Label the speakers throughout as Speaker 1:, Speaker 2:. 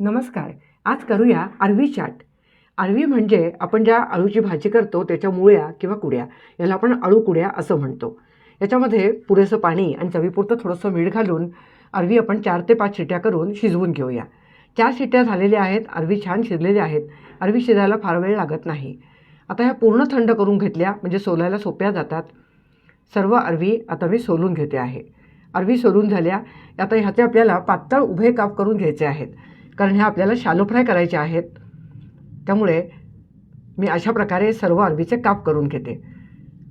Speaker 1: नमस्कार आज करूया अरवी चाट. अरवी म्हणजे आपण ज्या अळूची भाजी करतो त्याच्या मुळ्या किंवा कुड्या याला आपण अळू कुड्या असं म्हणतो. याच्यामध्ये पुरेसं पाणी आणि चवीपुरतं थोडंसं मीठ घालून अरवी आपण चार ते पाच शिट्या करून शिजवून घेऊया. चार शिट्या झालेल्या आहेत अरवी छान शिजलेल्या आहेत. अरवी शिजायला फार वेळ लागत नाही. आता ह्या पूर्ण थंड करून घेतल्या म्हणजे सोलायला सोप्या जातात. सर्व अरवी आता मी सोलून घेते आहे. अरवी सोलून झाल्या आता ह्याचे आपल्याला पातळ उभे काप करून घ्यायचे आहेत. कारण ह्या आपल्याला शालो फ्राय करायचे आहेत. त्यामुळे मी अशा प्रकारे सर्व अरबीचे काप करून घेते.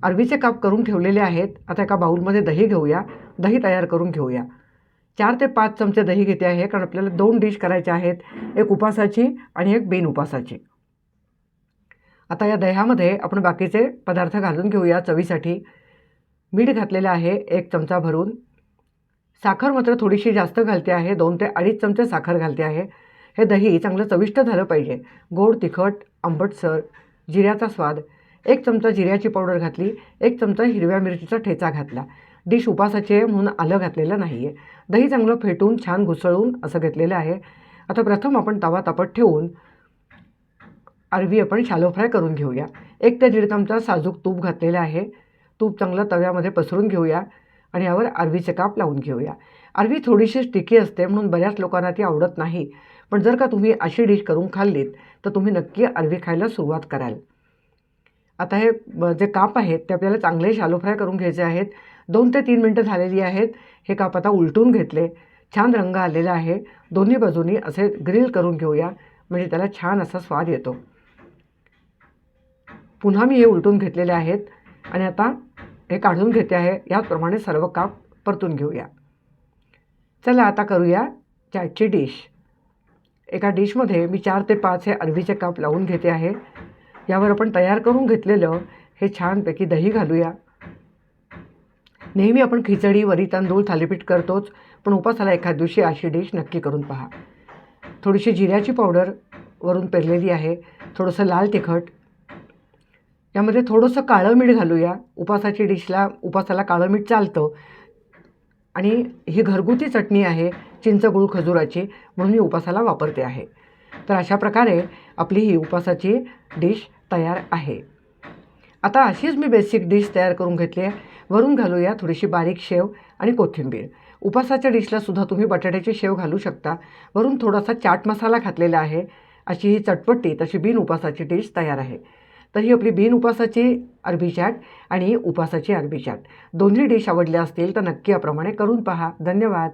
Speaker 1: अरबीचे काप करून ठेवलेले आहेत. आता एका बाऊलमध्ये दही घेऊया. दही तयार करून घेऊया. चार ते पाच चमचे दही घेते आहे कारण आपल्याला दोन डिश करायचे आहेत. एक उपासाची आणि एक बेन उपासाची. आता या दह्यामध्ये आपण बाकीचे पदार्थ घालून घेऊया चवीसाठी. मीठ घातलेलं आहे एक चमचा भरून. साखर मात्र थोडीशी जास्त घालते आहे. दोन ते अडीच चमचे साखर घालते आहे. हे दही चांगलं चविष्ट झालं पाहिजे. गोड तिखट आंबटसर जिऱ्याचा स्वाद. एक चमचा जिऱ्याची पावडर घातली. एक चमचा हिरव्या मिरचीचा ठेचा घातला. डिश उपासाची आहे म्हणून आलं घातलेलं नाही आहे दही चांगलं फेटून छान घुसळून असं घेतलेलं आहे. आता प्रथम आपण तवा तापत ठेवून अरवी आपण शालो फ्राय करून घेऊया. एक ते दीड चमचा साजूक तूप घातलेलं आहे. तूप चांगलं तव्यामध्ये पसरून घेऊया. आणि यावर अरवीचे काप लावून घेऊया. अरवी थोडीशी स्टिकी असते म्हणून बऱ्याच लोकांना ती आवडत नाही. पण जर का तुम्ही अशी डिश करून खाल्लीत तर तुम्ही नक्की अरवी खायला सुरुवात कराल. आता हे ब- जे काप आहेत ते आपल्याला चांगले शालो फ्राय करून घ्यायचे आहेत. दोन ते तीन मिनटं झालेली आहेत. हे काप आता उलटून घेतले. छान रंग आलेला आहे. दोन्ही बाजूनी असे ग्रिल करून घेऊया. म्हणजे त्याला छान असा स्वाद येतो. पुन्हा मी हे उलटून घेतलेले आहेत. आणि आता हे काढून घेते आहे. याचप्रमाणे सर्व काप परतून घेऊया. चला आता करूया चॅटची डिश. एका डिशमध्ये मी चार ते पाच हे अरवीचे काप लावून घेते आहे. यावर आपण तयार करून घेतलेलं हे छानपैकी दही घालूया. नेहमी आपण खिचडी वरी तांदूळ थालीपीठ करतोच पण उपासाला एखाद दिवशी अशी डिश नक्की करून पहा. थोडीशी जिऱ्याची पावडर वरून पेरलेली आहे. थोडंसं लाल तिखट यामध्ये थोडंसं काळं मीठ घालूया. उपासाची डिशला उपासाला काळं मीठ चालतं. आणि ही घरगुती चटणी आहे चिंचगुळ खजुराची म्हणून मी उपासाला वापरते आहे. तर अशा प्रकारे आपली ही उपासाची डिश तयार आहे. आता अशीच मी बेसिक डिश तयार करून घेतली आहे. वरून घालूया थोडीशी बारीक शेव आणि कोथिंबीर. उपासाच्या डिशला सुद्धा तुम्ही बटाट्याची शेव घालू शकता. वरून थोडासा चाट मसाला घातलेला आहे. अशी ही चटपटी तशी बिन उपासाची डिश तयार आहे. तर ही आपली बिन उपासाची अरबी चाट आणि उपासाची अरबी चाट. दोन्ही डिश आवडल्या असतील तर नक्की याप्रमाणे करून पहा. धन्यवाद.